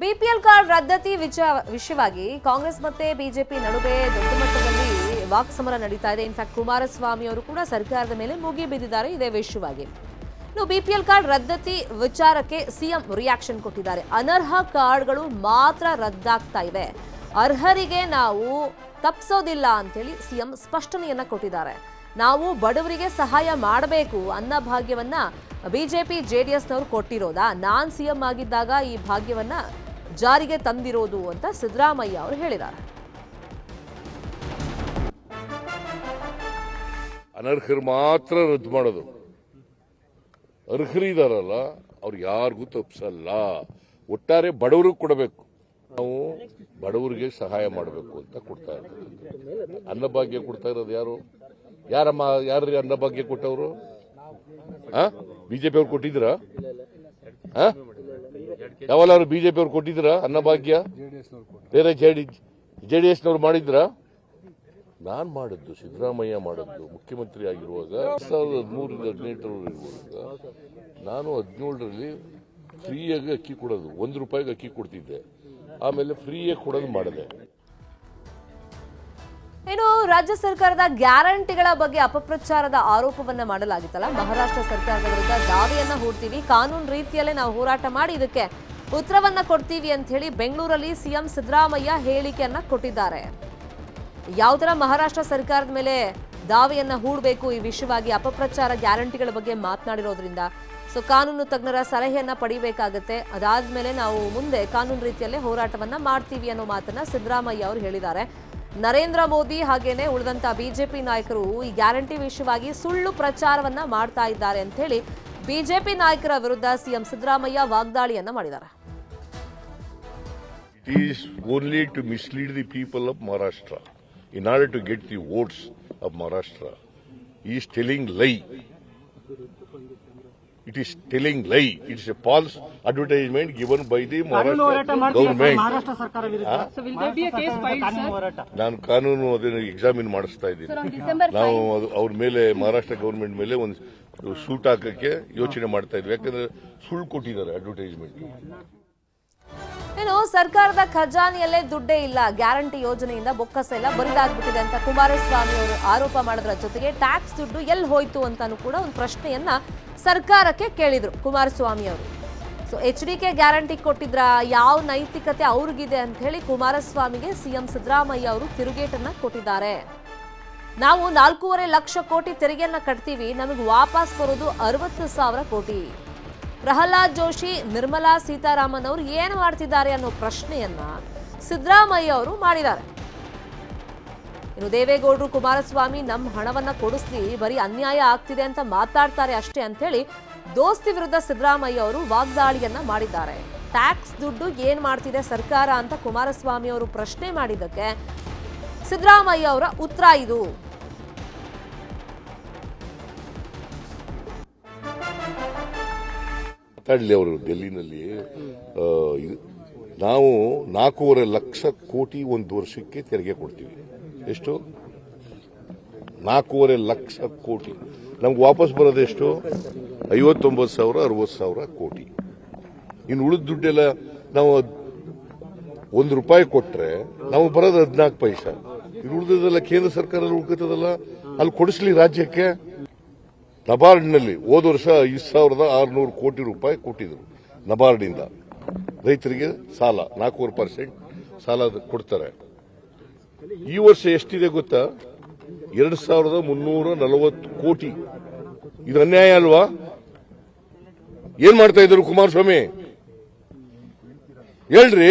BPL card ರದ್ದತಿ ವಿಚಾರ ವಿಷಯವಾಗಿ ಕಾಂಗ್ರೆಸ್ ಮತ್ತೆ ಬಿಜೆಪಿ ನಡುವೆ ದೊಡ್ಡ ಮಟ್ಟದಲ್ಲಿ ವಾಕ್ಸಮರ ನಡೀತಾ ಇದೆ. ಇನ್ಫ್ಯಾಕ್ಟ್ ಕುಮಾರಸ್ವಾಮಿ ಅವರು ಕೂಡ ಸರ್ಕಾರದ ಮೇಲೆ ಮುಗಿ ಬಿದ್ದಿದ್ದಾರೆ ಇದೇ ವಿಷಯವಾಗಿ. ಇನ್ನು ಬಿಪಿಎಲ್ ಕಾರ್ಡ್ ರದ್ದತಿ ವಿಚಾರಕ್ಕೆ ಸಿಎಂ ರಿಯಾಕ್ಷನ್ ಕೊಟ್ಟಿದ್ದಾರೆ. ಅನರ್ಹ ಕಾರ್ಡ್ಗಳು ಮಾತ್ರ ರದ್ದಾಗ್ತಾ ಇವೆ. ಅರ್ಹರಿಗೆ ನಾವು ತಪ್ಪಿಸೋದಿಲ್ಲ ಅಂತೇಳಿ ಸಿಎಂ ಸ್ಪಷ್ಟನೆಯನ್ನ ಕೊಟ್ಟಿದ್ದಾರೆ. ನಾವು ಬಡವರಿಗೆ ಸಹಾಯ ಮಾಡಬೇಕು ಅನ್ನೋ ಭಾಗ್ಯವನ್ನ ಬಿಜೆಪಿ, ಜೆಡಿಎಸ್ನವರು ಕೊಟ್ಟಿರೋದಾ? ನಾನ್ ಸಿಎಂ ಆಗಿದ್ದಾಗ ಈ ಭಾಗ್ಯವನ್ನ ಜಾರಿಗೆ ತಂದಿರೋದು ಅಂತ ಸಿದ್ದರಾಮಯ್ಯ ಅವರು ಹೇಳಿದ್ದಾರೆ. ಅನರ್ಹರು ಮಾತ್ರ ರದ್ದು ಮಾಡೋದು. ಅರ್ಹರಿದಾರಲ್ಲ ಅವ್ರು ಯಾರಿಗೂ ತಪ್ಪಿಸಲ್ಲ ಒಟ್ಟಾರೆ ಬಡವರಿಗೆ ಕೊಡಬೇಕು. ನಾವು ಬಡವರಿಗೆ ಸಹಾಯ ಮಾಡಬೇಕು ಅಂತ ಕೊಡ್ತಾ ಇದ್ದೀವಿ ಅನ್ನಭಾಗ್ಯ ಕೊಡ್ತಾ ಇರೋದು ಯಾರು? ಯಾರಮ್ಮ ಯಾರು ಅನ್ನಭಾಗ್ಯ ಕೊಟ್ಟವರು? ಬಿಜೆಪಿ ಅವ್ರು ಕೊಟ್ಟಿದ್ದೀರಾ? ಯಾವಲ್ಲಾರು ಬಿಜೆಪಿ ಅವ್ರು ಕೊಟ್ಟಿದ್ರ ಅನ್ನಭಾಗ್ಯ ಬೇರೆ ಜೆಡಿ ಜೆ ಮಾಡಿದ್ರ ಎಸ್ನವ್ರು ಮಾಡಿದ್ರಾ? ನಾನ್ ಮಾಡಿದ್ದು ಸಿದ್ದರಾಮಯ್ಯ ಮಾಡಿದ್ದು ಮುಖ್ಯಮಂತ್ರಿ ಆಗಿರುವಾಗ ಸಾವಿರದ ಹದಿಮೂರರಿಂದ ಹದಿನೆಂಟರವರೆಗೂ ಇರುವಾಗ ನಾನು ಹದಿನೇಳರಲ್ಲಿ ಫ್ರೀಯಾಗಿ ಅಕ್ಕಿ ಕೊಡೋದು ಒಂದು ರೂಪಾಯಿಗೆ ಅಕ್ಕಿ ಕೊಡ್ತಿದ್ದೆ. ಆಮೇಲೆ ಫ್ರೀಯಾಗಿ ಕೊಡೋದು ಮಾಡಿದೆ. ಇನ್ನು ರಾಜ್ಯ ಸರ್ಕಾರದ ಗ್ಯಾರಂಟಿಗಳ ಬಗ್ಗೆ ಅಪಪ್ರಚಾರದ ಆರೋಪವನ್ನ ಮಾಡಲಾಗಿತ್ತಲ್ಲ? ಮಹಾರಾಷ್ಟ್ರ ಸರ್ಕಾರದ ವಿರುದ್ಧ ದಾವೆಯನ್ನ ಹೂಡ್ತೀವಿ ಕಾನೂನು ರೀತಿಯಲ್ಲೇ ನಾವು ಹೋರಾಟ ಮಾಡಿ ಇದಕ್ಕೆ ಉತ್ತರವನ್ನ ಕೊಡ್ತೀವಿ ಅಂತ ಹೇಳಿ ಬೆಂಗಳೂರಲ್ಲಿ ಸಿಎಂ ಸಿದ್ದರಾಮಯ್ಯ ಹೇಳಿಕೆಯನ್ನ ಕೊಟ್ಟಿದ್ದಾರೆ. ಯಾವ ಮಹಾರಾಷ್ಟ್ರ ಸರ್ಕಾರದ ಮೇಲೆ ದಾವೆಯನ್ನ ಹೂಡಬೇಕು ಈ ವಿಷಯವಾಗಿ ಅಪಪ್ರಚಾರ ಗ್ಯಾರಂಟಿಗಳ ಬಗ್ಗೆ ಮಾತನಾಡಿರೋದ್ರಿಂದ, ಸೊ ಕಾನೂನು ತಜ್ಞರ ಸಲಹೆಯನ್ನ ಪಡಿಬೇಕಾಗತ್ತೆ. ಅದಾದ್ಮೇಲೆ ನಾವು ಮುಂದೆ ಕಾನೂನು ರೀತಿಯಲ್ಲೇ ಹೋರಾಟವನ್ನ ಮಾಡ್ತೀವಿ ಅನ್ನೋ ಮಾತನ್ನ ಸಿದ್ದರಾಮಯ್ಯ ಅವರು ಹೇಳಿದ್ದಾರೆ. ನರೇಂದ್ರ ಮೋದಿ ಹಾಗೇನೆ ಉಳಿದಂತ ಬಿಜೆಪಿ ನಾಯಕರು ಈ ಗ್ಯಾರಂಟಿ ವಿಷಯವಾಗಿ ಸುಳ್ಳು ಪ್ರಚಾರವನ್ನ ಮಾಡ್ತಾ ಇದ್ದಾರೆ ಅಂತ ಹೇಳಿ ಬಿಜೆಪಿ ನಾಯಕರ ವಿರುದ್ಧ ಸಿಎಂ ಸಿದ್ದರಾಮಯ್ಯ ವಾಗ್ದಾಳಿಯನ್ನ ಮಾಡಿದ್ದಾರೆ. It is only to mislead the people of Maharashtra in order to get the votes of Maharashtra. He is telling lie. It is telling lie. It is a false advertisement given by the Maharashtra government. Maharashtra ಸರ್ಕಾರ ವಿರುದ್ಧ ಮಹಾರಾಷ್ಟ್ರ ಸರ್ಕಾರದ ಕಾನೂನು ಹೋರಾಟ ನಾನು ಕಾನೂನು ಅದನ್ನು examine ಮಾಡಿಸ್ತಾ ಇದ್ದೀನಿ ನಾವು ಅದು ಅವ್ರ ಮೇಲೆ ಮಹಾರಾಷ್ಟ್ರ ಗವರ್ಮೆಂಟ್ ಮೇಲೆ ಒಂದು ಸೂಟ್ ಹಾಕಕ್ಕೆ ಯೋಚನೆ ಮಾಡ್ತಾ ಇದ್ವಿ ಯಾಕಂದ್ರೆ ಸುಳ್ಳು ಕೊಟ್ಟಿದ್ದಾರೆ ಅಡ್ವರ್ಟೈಸ್ಮೆಂಟ್ ಇನ್ನು ಸರ್ಕಾರದ ಖಜಾನೆಯಲ್ಲೇ ದುಡ್ಡೇ ಇಲ್ಲ. ಗ್ಯಾರಂಟಿ ಯೋಜನೆಯಿಂದ ಬೊಕ್ಕಸ ಎಲ್ಲ ಬರಿದಾಗ್ಬಿಟ್ಟಿದೆ ಅಂತ ಕುಮಾರಸ್ವಾಮಿ ಅವರು ಆರೋಪ ಮಾಡೋದ್ರ ಜೊತೆಗೆ ಟ್ಯಾಕ್ಸ್ ದುಡ್ಡು ಎಲ್ಲಿ ಹೋಯ್ತು ಅಂತಾನು ಕೂಡ ಒಂದು ಪ್ರಶ್ನೆಯನ್ನ ಸರ್ಕಾರಕ್ಕೆ ಕೇಳಿದ್ರು ಕುಮಾರಸ್ವಾಮಿ ಅವರು. So H D K guarantee ಕೊಟ್ಟಿದ್ರ, ಯಾವ ನೈತಿಕತೆ ಅವ್ರಿಗಿದೆ ಅಂತ ಹೇಳಿ ಕುಮಾರಸ್ವಾಮಿಗೆ ಸಿಎಂ ಸಿದ್ದರಾಮಯ್ಯ ಅವರು ತಿರುಗೇಟನ್ನ ಕೊಟ್ಟಿದ್ದಾರೆ. ನಾವು ನಾಲ್ಕೂವರೆ ಲಕ್ಷ ಕೋಟಿ ತೆರಿಗೆಯನ್ನ ಕಟ್ತೀವಿ, ನಮಗೆ ವಾಪಸ್ ಬರೋದು ಅರವತ್ತು ಸಾವಿರ ಕೋಟಿ. ಪ್ರಹ್ಲಾದ್ ಜೋಶಿ, ನಿರ್ಮಲಾ ಸೀತಾರಾಮನ್ ಅವರು ಏನು ಮಾಡ್ತಿದ್ದಾರೆ ಅನ್ನೋ ಪ್ರಶ್ನೆಯನ್ನ ಸಿದ್ದರಾಮಯ್ಯ ಅವರು ಮಾಡಿದ್ದಾರೆ. ಇನ್ನು ದೇವೇಗೌಡರು ಕುಮಾರಸ್ವಾಮಿ ನಮ್ಮ ಹಣವನ್ನ ಕೊಡಿಸ್ಲಿ, ಬರೀ ಅನ್ಯಾಯ ಆಗ್ತಿದೆ ಅಂತ ಮಾತಾಡ್ತಾರೆ ಅಷ್ಟೇ ಅಂತೇಳಿ ದೋಸ್ತಿ ವಿರುದ್ಧ ಸಿದ್ದರಾಮಯ್ಯ ಅವರು ವಾಗ್ದಾಳಿಯನ್ನ ಮಾಡಿದ್ದಾರೆ. ಟ್ಯಾಕ್ಸ್ ದುಡ್ಡು ಏನ್ ಮಾಡ್ತಿದೆ ಸರ್ಕಾರ ಅಂತ ಕುಮಾರಸ್ವಾಮಿ ಅವರು ಪ್ರಶ್ನೆ ಮಾಡಿದ್ದಕ್ಕೆ ಸಿದ್ದರಾಮಯ್ಯ ಅವರ ಉತ್ತರ ಇದು. ಮಾತಾಡಲಿ ಅವರು ಡೆಲ್ಲಿನಲ್ಲಿ ನಾವು ನಾಲ್ಕೂವರೆ ಲಕ್ಷ ಕೋಟಿ ಒಂದು ವರ್ಷಕ್ಕೆ ತೆರಿಗೆ ಕೊಡ್ತೀವಿ. ಎಷ್ಟು? ನಾಲ್ಕೂವರೆ ಲಕ್ಷ ಕೋಟಿ. ನಮ್ಗೆ ವಾಪಸ್ ಬರೋದೆಷ್ಟು ಐವತ್ತೊಂಬತ್ತು ಸಾವಿರ, ಅರವತ್ತು ಸಾವಿರ ಕೋಟಿ. ಇನ್ನು ಉಳಿದ ದುಡ್ಡೆಲ್ಲ ನಾವು ಒಂದು ರೂಪಾಯಿ ಕೊಟ್ರೆ ನಾವು ಬರೋದು ಹದಿನಾಲ್ಕು ಪೈಸಾ. ಇನ್ನು ಉಳಿದದೆಲ್ಲ ಕೇಂದ್ರ ಸರ್ಕಾರ ಉಳ್ಕೋತದಲ್ಲ ಅಲ್ಲಿ ಕೊಡಿಸ್ಲಿ ರಾಜ್ಯಕ್ಕೆ? ನಬಾರ್ಡ್ನಲ್ಲಿ ಹೋದ ವರ್ಷ ಐದು ಸಾವಿರದ ಆರುನೂರು ಕೋಟಿ ರೂಪಾಯಿ ಕೊಟ್ಟಿದ್ರು ನಬಾರ್ಡ್ನಿಂದ ರೈತರಿಗೆ ಸಾಲ, ನಾಲ್ಕೂವರೆ ಪರ್ಸೆಂಟ್ ಸಾಲ ಕೊಡ್ತಾರೆ. ಈ ವರ್ಷ ಎಷ್ಟಿದೆ ಗೊತ್ತಾ? ಎರಡು ಸಾವಿರದ ಮುನ್ನೂರ ನಲವತ್ತು ಕೋಟಿ. ಇದು ಅನ್ಯಾಯ ಅಲ್ವಾ? ಏನ್ ಮಾಡ್ತಾ ಇದ್ರು ಕುಮಾರಸ್ವಾಮಿ? ಹೇಳ್ರಿ.